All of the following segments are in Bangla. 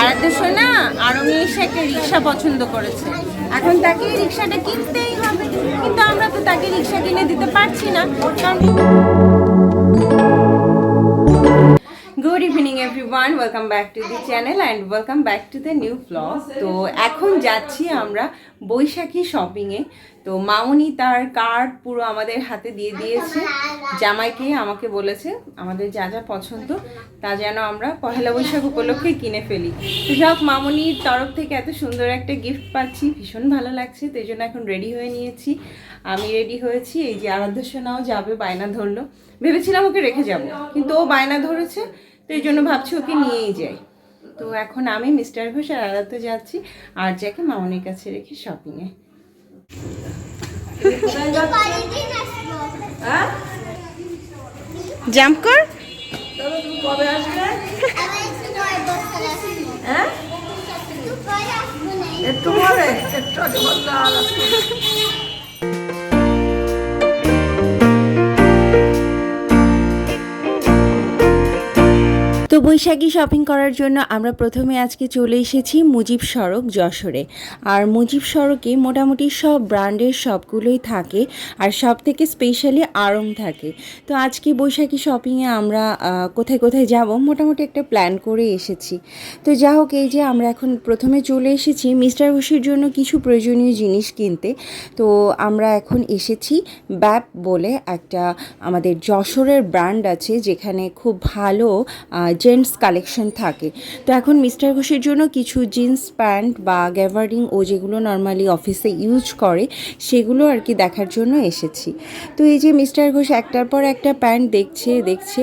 আরাধ্য সোনা, আরও এসে একটা রিক্সা পছন্দ করেছে। এখন তাকে রিক্সাটা কিনতেই হবে। কিন্তু আমরা তো তাকে রিক্সা কিনে দিতে পারছি না good evening everyone welcome back to the channel and welcome back to the new blog তো এখন যাচ্ছি আমরা বৈশাখী শপিংয়ে তো মামনি তার কার্ড পুরো আমাদের হাতে দিয়ে দিয়েছে। জামাইকে আমাকে বলেছে আমাদের যা যা পছন্দ তা যেন আমরা পহেলা বৈশাখ উপলক্ষে কিনে ফেলি। তো যাক মামনির তরফ থেকে এত সুন্দর একটা গিফট পাচ্ছি ভীষণ ভালো লাগছে তো জন্য এখন রেডি হয়ে নিয়েছি। আমি রেডি হয়েছি এই যে আরাধ্য সোনাও যাবে বায়না ধরলো। ভেবেছিলাম ওকে রেখে যাব কিন্তু ও বায়না ধরেছে তো এই জন্য ভাবছি ওকে নিয়েই যাই। তো এখন আমি মিস্টার ঘোষ আর আরাধ্য যাচ্ছি আর যাকে মামনির কাছে রেখে শপিংয়ে জাম্প কর। হ্যাঁ? একটু পরে। একটু তো বৈশাখী শপিং করার জন্য আমরা প্রথমে আজকে চলে এসেছি মুজিব সড়ক যশোরে। আর মুজিব সড়কে মোটামুটি সব ব্র্যান্ডের সবগুলোই থাকে আর সব থেকে স্পেশালি আড়ং থাকে। তো আজকে বৈশাখী শপিংয়ে আমরা কোথায় কোথায় যাব মোটামুটি একটা প্ল্যান করে এসেছি। তো যা হোক, এই যে আমরা এখন প্রথমে চলে এসেছি মিস্টার ঘোষের জন্য কিছু প্রয়োজনীয় জিনিস কিনতে। তো আমরা এখন এসেছি ব্যাপ বলে একটা আমাদের যশোরের ব্র্যান্ড আছে যেখানে খুব ভালো জেন্টস কালেকশন থাকে। তো এখন মিস্টার ঘোষের জন্য কিছু জিন্স প্যান্ট বা গ্যাভারিং ও যেগুলো নর্মালি অফিসে ইউজ করে, সেগুলো আর কি দেখার জন্য এসেছি। তো এই যে মিস্টার ঘোষ একটার পর একটা প্যান্ট দেখছে দেখছে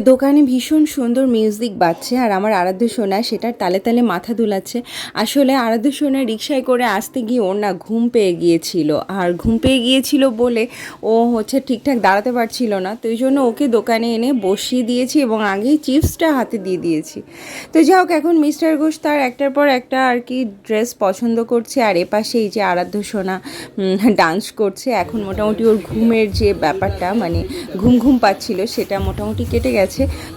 দোকানে ভীষণ সুন্দর মিউজিক বাজছে আর আমার আরাধ্য সোনা সেটার তালে তালে মাথা দুলাচ্ছে। আসলে আরাধ্য সোনা রিক্সায় করে আসতে গিয়ে ওর না ঘুম পেয়ে গিয়েছিল। আর ঘুম পেয়ে গিয়েছিল বলে ও হচ্ছে ঠিকঠাক দাঁড়াতে পারছিল না। তো এই জন্য ওকে দোকানে এনে বসিয়ে দিয়েছি এবং আগেই চিপসটা হাতে দিয়ে দিয়েছি। তো যাই হোক, এখন মিস্টার ঘোষ তার একটার পর একটা আর কি ড্রেস পছন্দ করছে। আর এপাশে এই যে আরাধ্য সোনা ডান্স করছে, এখন মোটামুটি ওর ঘুমের যে ব্যাপারটা মানে ঘুম ঘুম পাচ্ছিল, সেটা মোটামুটি কেটে গেছে।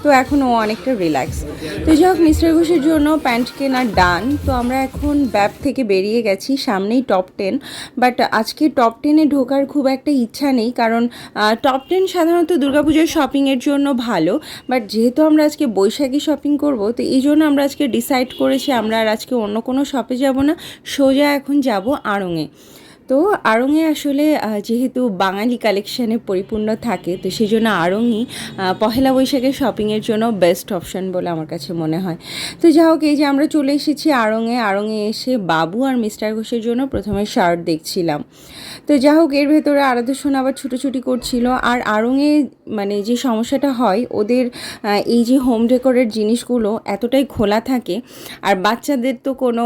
তো এখন ও অনেকটা রিল্যাক্স তো যাই হোক, মিস্টার ঘোষের জন্য প্যান্ট কেনা ডান তো আমরা এখন ব্যাপ থেকে বেরিয়ে গেছি, সামনেই টপ টেন বাট আজকে টপ টেনে ঢোকার খুব একটা ইচ্ছা নেই, কারণ টপ টেন সাধারণত দুর্গাপুজোর শপিংয়ের জন্য ভালো। বাট যেহেতু আমরা আজকে বৈশাখী শপিং করব, তো এই জন্য আমরা আজকে ডিসাইড করেছি, আমরা আর আজকে অন্য কোনো শপে যাব না। সোজা এখন যাব আড়ংয়ে তো আড়ংয়ে আসলে যেহেতু বাঙালি কালেকশানে পরিপূর্ণ থাকে, তো সেই জন্য আড়ংই পহেলা বৈশাখের শপিংয়ের জন্য বেস্ট অপশন বলে আমার কাছে মনে হয়। তো যা হোক, এই যে আমরা চলে এসেছি আড়ংয়ে আড়ংয়ে এসে বাবু আর মিস্টার ঘোষের জন্য প্রথমে শার্ট দেখছিলাম। তো যা হোক, এর ভেতরে আরাধ্য সোনা আবার ছুটোছুটি করছিল। আর আড়ংয়ে মানে যে সমস্যাটা হয়, ওদের এই যে হোম ডেকোরের জিনিসগুলো এতটাই খোলা থাকে, আর বাচ্চাদের তো কোনো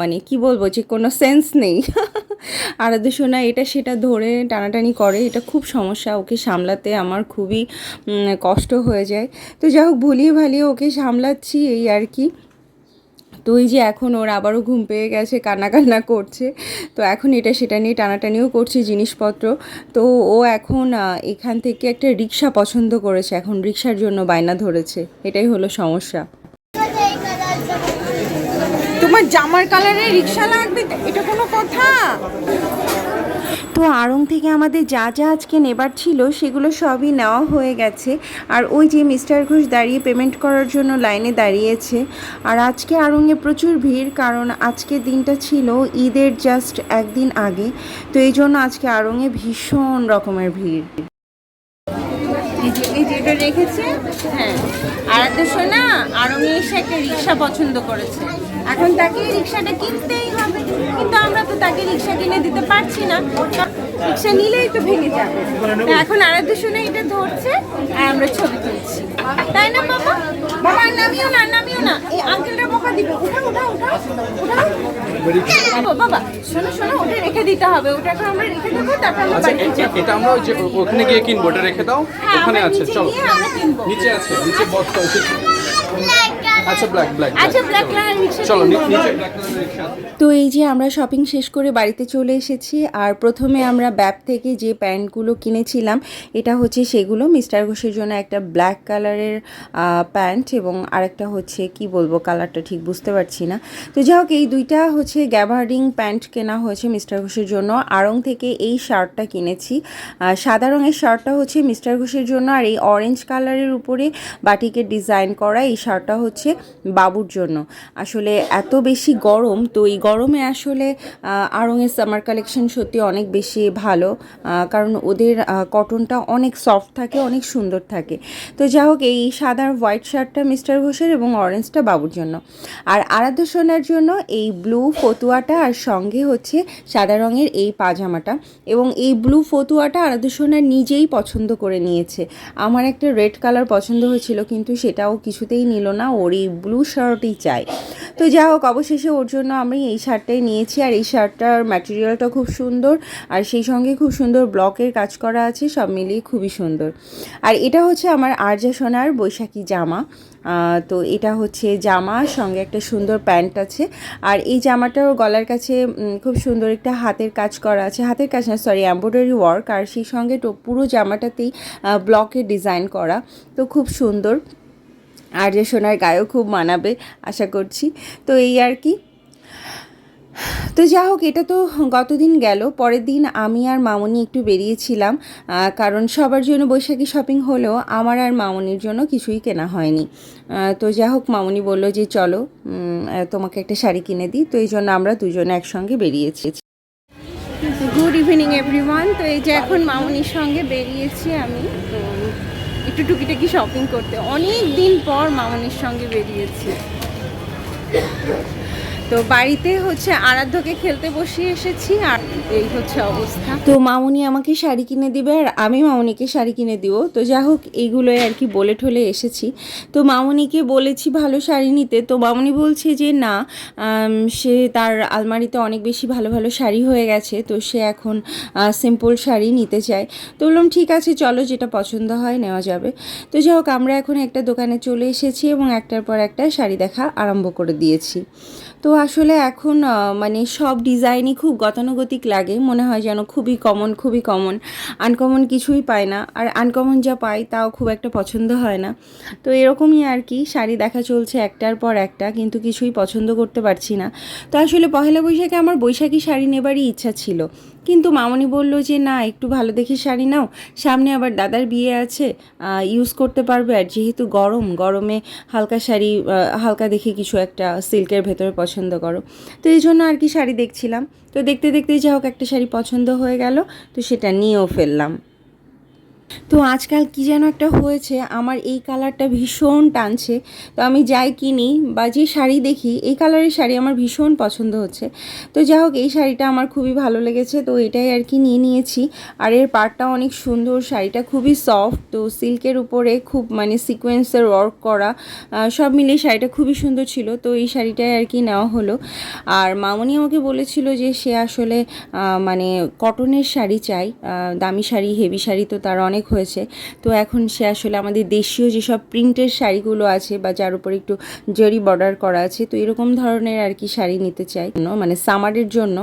মানে কি বলব যে কোনো সেন্স নেই। আরাধ্য সোনা এটা সেটা ধরে টানাটানি করে, এটা খুব সমস্যা। ওকে সামলাতে আমার খুবই কষ্ট হয়ে যায়। তো যাই হোক, ভুলিয়ে ভালিয়ে ওকে সামলাচ্ছি এই আর কি। তো এই যে এখন ওর আবারও ঘুম পেয়ে গেছে কান্না কান্না করছে। তো এখন এটা সেটা নিয়ে টানাটানিও করছে জিনিসপত্র। তো ও এখন এখান থেকে একটা রিক্সা পছন্দ করেছে, এখন রিক্সার জন্য বায়না ধরেছে। এটাই হলো সমস্যা। তোমার জামার কালারের রিক্সা লাগবে? এটা কোনো কথা? তো আড়ং থেকে আমাদের যা যা আজকে নেবার ছিল সেগুলো সবই নেওয়া হয়ে গেছে। আর ওই যে মিস্টার ঘোষ দাঁড়িয়ে পেমেন্ট করার জন্য লাইনে দাঁড়িয়েছে। আর আজকে আড়ংয়ে প্রচুর ভিড় কারণ আজকের দিনটা ছিল ঈদের জাস্ট একদিন আগে। তো এই জন্য আজকে আড়ংয়ে ভীষণ রকমের ভিড়। এই রেখেছে? হ্যাঁ। আরাধ্য সোনা আরঙে এসে একটা রিক্সা পছন্দ করেছে। এখন তাকে রিক্সাটা কিনতেই হবে কিন্তু আমরা তো তাকে রিক্সা কিনে দিতে পারছি না। রিক্সা নিলেই তো ভেঙে যাবে। এখন আরাধ্য সোনা এটা ধরছে আর আমরা ছবি তুলছি। তাই না বাবা বাবা নামিও না নামিও না। এই আঙ্কেলটা বকা দিবে। ওঠা ওঠা ওঠা ওঠা বাবা, শোনো শোনো ওটা রেখে দিতে হবে। ওটা এখন আমরা রেখে দেবো তারপর আমরা আচ্ছা যাব। এটা আমরা ওখানে গিয়ে কিনবো ওটা রেখে দাও। হ্যাঁ, ওখানে আছে চলো। নিচে আছে নিচে বস্তা আছে আচ্ছা ব্ল্যাক ব্ল্যাক আচ্ছা ব্ল্যাক কালার চলো নিচে। তো এই যে আমরা শপিং শেষ করে বাড়িতে চলে এসেছি আর প্রথমে আমরা ব্যাপ থেকে যে প্যান্টগুলো কিনেছিলাম এটা হচ্ছে সেগুলো। মিস্টার ঘোষের জন্য একটা ব্ল্যাক কালারের প্যান্ট এবং আরেকটা হচ্ছে কি বলব কালারটা ঠিক বুঝতে পারছি না। তো যাই হোক এই দুইটা হচ্ছে গ্যাভার্ডিং প্যান্ট কেনা হয়েছে মিস্টার ঘোষের জন্য। আড়ং থেকে এই শার্টটা কিনেছি। সাদা রঙের শার্টটা হচ্ছে মিস্টার ঘোষের জন্য আর এই অরেঞ্জ কালারের উপরে বাটিকের ডিজাইন করা এই শার্টটা হচ্ছে বাবুর জন্য। আসলে এত বেশি গরম, তো এই গরমে আসলে আড়ংয়ের সামার কালেকশন সত্যি অনেক বেশি ভালো কারণ ওদের কটনটা অনেক সফট থাকে, অনেক সুন্দর থাকে। তো যাই হোক, এই সাদা হোয়াইট শার্টটা মিস্টার ঘোষের এবং অরেঞ্জটা বাবুর জন্য। আর আরাধ্য সোনার জন্য এই ব্লু ফতুয়াটা আর সঙ্গে হচ্ছে সাদা রঙের এই পাজামাটা। এবং এই ব্লু ফতুয়াটা আরাধ্য সোনার নিজেই পছন্দ করে নিয়েছে। আমার একটা রেড কালার পছন্দ হয়েছিল, কিন্তু সেটাও কিছুতেই নিল না। ওর এই ব্লু শার্টই চাই। তো যাই হোক, অবশেষে ওর জন্য আমি এই শার্টটাই নিয়েছি। আর এই শার্টটার ম্যাটেরিয়ালটা খুব সুন্দর। আর সেই সঙ্গে খুব সুন্দর ব্লকের কাজ করা আছে, সব মিলিয়ে খুবই সুন্দর। আর এটা হচ্ছে আমার আরজা সোনার বৈশাখী জামা। তো এটা হচ্ছে জামা, সঙ্গে একটা সুন্দর প্যান্ট আছে। আর এই জামাটার গলার কাছে খুব সুন্দর একটা হাতের কাজ করা আছে। হাতের কাজ না সরি এমব্রয়ডারি ওয়ার্ক আর সেই সঙ্গে পুরো জামাটাতেই ব্লকের ডিজাইন করা। তো খুব সুন্দর। আর যে সোনার গায়েও খুব মানাবে, আশা করছি। তো এই আর কি। তো যা হোক, এটা তো গতদিন গেল, পরের দিন আমি আর মামনি একটু বেরিয়েছিলাম কারণ সবার জন্য বৈশাখী শপিং হলেও আমার আর মামনির জন্য কিছুই কেনা হয়নি। তো যা হোক, মামনি বলল যে চলো তোমাকে একটা শাড়ি কিনে দিই। তো এই জন্য আমরা দুজনে একসঙ্গে বেরিয়েছি। গুড ইভিনিং এভরিওয়ান তো এই যে এখন মামনির সঙ্গে বেরিয়েছি আমি। তো একটু টুকিটাকি শপিং করতে। অনেক দিন পর মামনির সঙ্গে বেরিয়েছি। তো বাড়িতে হচ্ছে আরাধ্যকে খেলতে বসিয়ে এসেছি, আর এই হচ্ছে অবস্থা। তো মামুনি আমাকে শাড়ি কিনে দিবে, আর আমি মামুনিকে শাড়ি কিনে দিব। তো যা হোক এইগুলোই আর কি বলে ঠলে এসেছি। তো মামুনিকে বলেছি ভালো শাড়ি নিতে। তো মামুনি বলছে যে, না সে তার আলমারিতে অনেক বেশি ভালো ভালো শাড়ি হয়ে গেছে, তো সে এখন সিম্পল শাড়ি নিতে চায়। তো বললাম, ঠিক আছে, চলো, যেটা পছন্দ হয় নেওয়া যাবে। তো যাই হোক, আমরা এখন একটা দোকানে চলে এসেছি এবং একটার পর একটা শাড়ি দেখা আরম্ভ করে দিয়েছি। তো আসলে এখন মানে সব ডিজাইনই খুব গতানুগতিক লাগে। মনে হয় যেন খুবই কমন খুবই কমন আনকমন কিছুই পায় না। আর আনকমন যা পাই তাও খুব একটা পছন্দ হয় না। তো এরকমই আর কি, শাড়ি দেখা চলছে একটার পর একটা, কিন্তু কিছুই পছন্দ করতে পারছি না। তো আসলে পহেলা বৈশাখে আমার বৈশাখী শাড়ি নেবারই ইচ্ছা ছিল। কিন্তু মামনি বলল যে, না, একটু ভালো দেখে শাড়ি নাও। সামনে আবার দাদার বিয়ে আছে। ইউজ করতে পারবে। আর যেহেতু গরম, গরমে হালকা শাড়ি হালকা দেখে কিছু একটা সিল্কের ভেতরে পছন্দ করো। তো এই জন্য আর কি শাড়ি দেখছিলাম। তো দেখতে দেখতে যা হোক, একটা শাড়ি পছন্দ হয়ে গেল। তো সেটা নিয়েও ফেললাম। তো আজকাল কি যেন একটা হয়েছে, আমার এই কালারটা ভীষণ টানছে। তো আমি যাই কিনি বা যে শাড়ি দেখি, এই কালারের শাড়ি আমার ভীষণ পছন্দ হচ্ছে। তো যাই হোক, এই শাড়িটা আমার খুবই ভালো লেগেছে, তো এটাই আর কি নিয়ে নিয়েছি। আর এর পাড়টা অনেক সুন্দর, শাড়িটা খুবই সফট তো সিল্কের উপরে খুব মানে সিকোয়েন্সের ওয়ার্ক করা সব মিলিয়ে শাড়িটা খুবই সুন্দর ছিল, তো এই শাড়িটাই আর কি নেওয়া হলো। আর মামনি আমাকে বলেছিল যে সে আসলে মানে কটনের শাড়ি চাই দামি শাড়ি হেভি শাড়ি তো তার অনেক হয়েছে। তো এখন সে আসলে আমাদের দেশীয় যেসব প্রিন্টের শাড়িগুলো আছে বা যার উপর একটু জরি বর্ডার করা আছে, তো এরকম ধরনের আর কি শাড়ি নিতে চাই মানে সামারের জন্য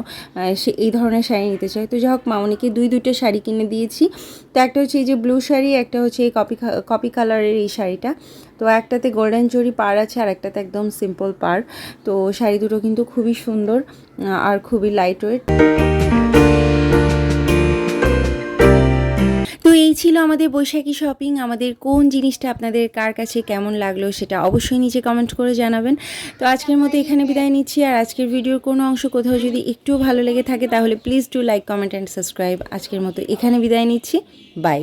সে এই ধরনের শাড়ি নিতে চাই তো যাই হোক মামনিকে দুই, দুইটা শাড়ি কিনে দিয়েছি। তো একটা হচ্ছে এই যে ব্লু শাড়ি, একটা হচ্ছে এই কপি কপি কালারের এই শাড়িটা। তো একটাতে গোল্ডেন জরি পার আছে, আর একটাতে একদম সিম্পল পার তো শাড়ি দুটো কিন্তু খুবই সুন্দর আর খুবই লাইট ওয়েট তো এই ছিল আমাদের বৈশাখী শপিং আমাদের কোন জিনিসটা আপনাদের কার কাছে কেমন লাগল সেটা অবশ্যই নিচে কমেন্ট করে জানাবেন। তো আজকের মতো এখানে বিদায় নিচ্ছি, আর আজকের ভিডিওর কোনো অংশ কোথাও যদি একটু ভালো লেগে থাকে তাহলে please do like comment and subscribe আজকের মতো এখানে বিদায় নিচ্ছি বাই